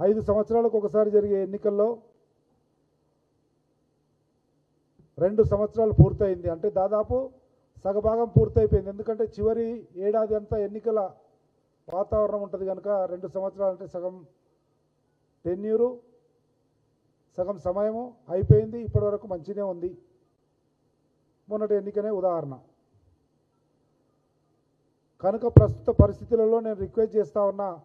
ఐదు సంవత్సరాలకు ఒకసారి జరిగే ఎన్నికల్లో రెండు సంవత్సరాలు పూర్తయింది. అంటే దాదాపు సగభాగం పూర్తయిపోయింది. ఎందుకంటే చివరి ఏడాది అంతా ఎన్నికల వాతావరణం ఉంటుంది కనుక రెండు సంవత్సరాలు అంటే సగం టెన్యూరు సగం సమయము అయిపోయింది. ఇప్పటివరకు మంచినే ఉంది. మొన్నటి ఎన్నికనే ఉదాహరణ. కనుక ప్రస్తుత పరిస్థితులలో నేను రిక్వెస్ట్ చేస్తా ఉన్నా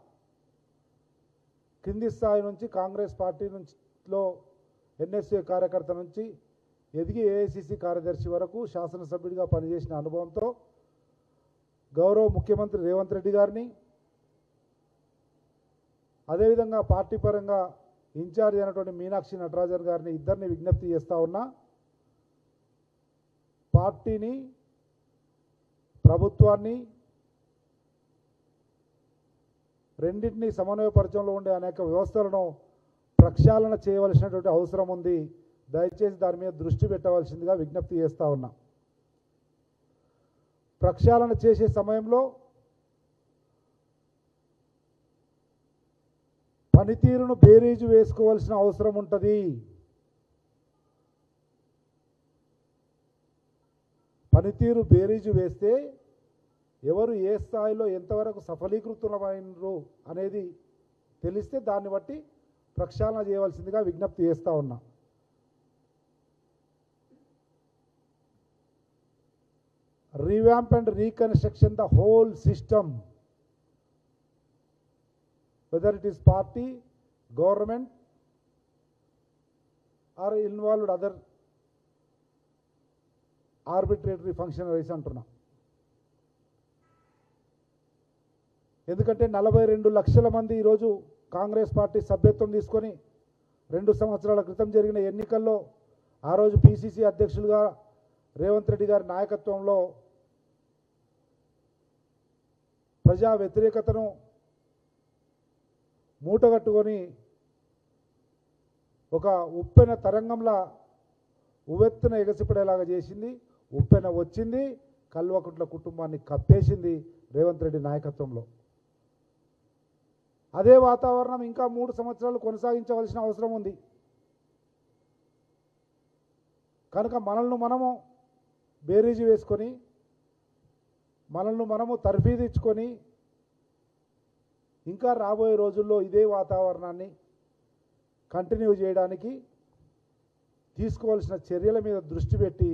కింది స్థాయి నుంచి కాంగ్రెస్ పార్టీ నుంచిలో ఎన్ఎస్ఏ కార్యకర్త నుంచి ఎదిగి ఏఐసిసి కార్యదర్శి వరకు శాసనసభ్యుడిగా పనిచేసిన అనుభవంతో గౌరవ ముఖ్యమంత్రి రేవంత్ రెడ్డి గారిని అదేవిధంగా పార్టీ పరంగా ఇన్ఛార్జ్ అయినటువంటి మీనాక్షి నటరాజన్ గారిని ఇద్దరిని విజ్ఞప్తి చేస్తూ ఉన్నా పార్టీని ప్రభుత్వాన్ని రెండింటినీ సమన్వయపరచంలో ఉండే అనేక వ్యవస్థలను ప్రక్షాళన చేయవలసినటువంటి అవసరం ఉంది. దయచేసి దాని మీద దృష్టి పెట్టవలసిందిగా విజ్ఞప్తి చేస్తా ఉన్నా. ప్రక్షాళన చేసే సమయంలో పనితీరును బేరీజు వేసుకోవాల్సిన అవసరం ఉంటుంది. పనితీరు బేరీజు వేస్తే ఎవరు ఏ స్థాయిలో ఎంతవరకు సఫలీకృతులమైనరు అనేది తెలిస్తే దాన్ని బట్టి ప్రక్షాళన చేయవలసిందిగా విజ్ఞప్తి చేస్తూ ఉన్నా. Revamp and reconstruction the whole system whether it is party government are involved other arbitrary function వేసి అంటున్నా. ఎందుకంటే నలభై రెండు లక్షల మంది ఈరోజు కాంగ్రెస్ పార్టీ సభ్యత్వం తీసుకొని రెండు సంవత్సరాల క్రితం జరిగిన ఎన్నికల్లో ఆ రోజు పిసిసి అధ్యక్షులుగా రేవంత్ రెడ్డి గారి నాయకత్వంలో ప్రజా వ్యతిరేకతను మూటగట్టుకొని ఒక ఉప్పెన తరంగంలా ఉవ్వెత్తున ఎగసిపడేలాగా చేసింది. ఉప్పెన వచ్చింది. కల్వకుంట్ల కుటుంబాన్ని కప్పేసింది రేవంత్ రెడ్డి నాయకత్వంలో. అదే వాతావరణం ఇంకా మూడు సంవత్సరాలు కొనసాగించవలసిన అవసరం ఉంది. కనుక మనల్ని మనము బేరీజు వేసుకొని మనల్ని మనము తర్ఫీదిచ్చుకొని ఇంకా రాబోయే రోజుల్లో ఇదే వాతావరణాన్ని కంటిన్యూ చేయడానికి తీసుకోవాల్సిన చర్యల మీద దృష్టి పెట్టి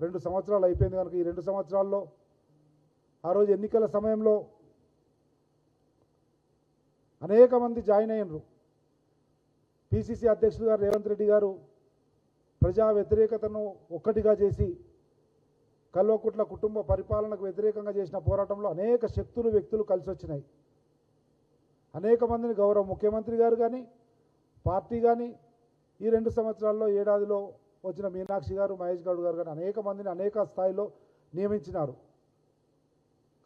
రెండు సంవత్సరాలు అయిపోయింది కనుక ఈ రెండు సంవత్సరాల్లో ఆ రోజు ఎన్నికల సమయంలో అనేక మంది జాయిన్ అయినరు. పిసిసి అధ్యక్షులు గారు రేవంత్ రెడ్డి గారు ప్రజా వ్యతిరేకతను ఒక్కటిగా చేసి కల్వకుట్ల కుటుంబ పరిపాలనకు వ్యతిరేకంగా చేసిన పోరాటంలో అనేక శక్తులు వ్యక్తులు కలిసి వచ్చినాయి అనేక మందిని గౌరవ ముఖ్యమంత్రి గారు కానీ పార్టీ కానీ ఈ రెండు సంవత్సరాల్లో ఏడాదిలో వచ్చిన మీనాక్షి గారు మహేష్ గౌడ్ గారు కానీ అనేక మందిని అనేక స్థాయిలో నియమించినారు.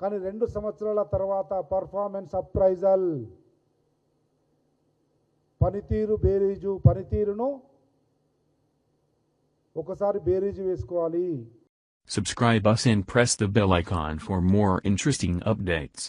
కానీ రెండు సంవత్సరాల తర్వాత పర్ఫార్మెన్స్ అప్రైజల్ పనితీరు బేరీజు పనితీరును ఒకసారి బేరీజు వేసుకోవాలి Subscribe us and press the bell icon for more interesting updates.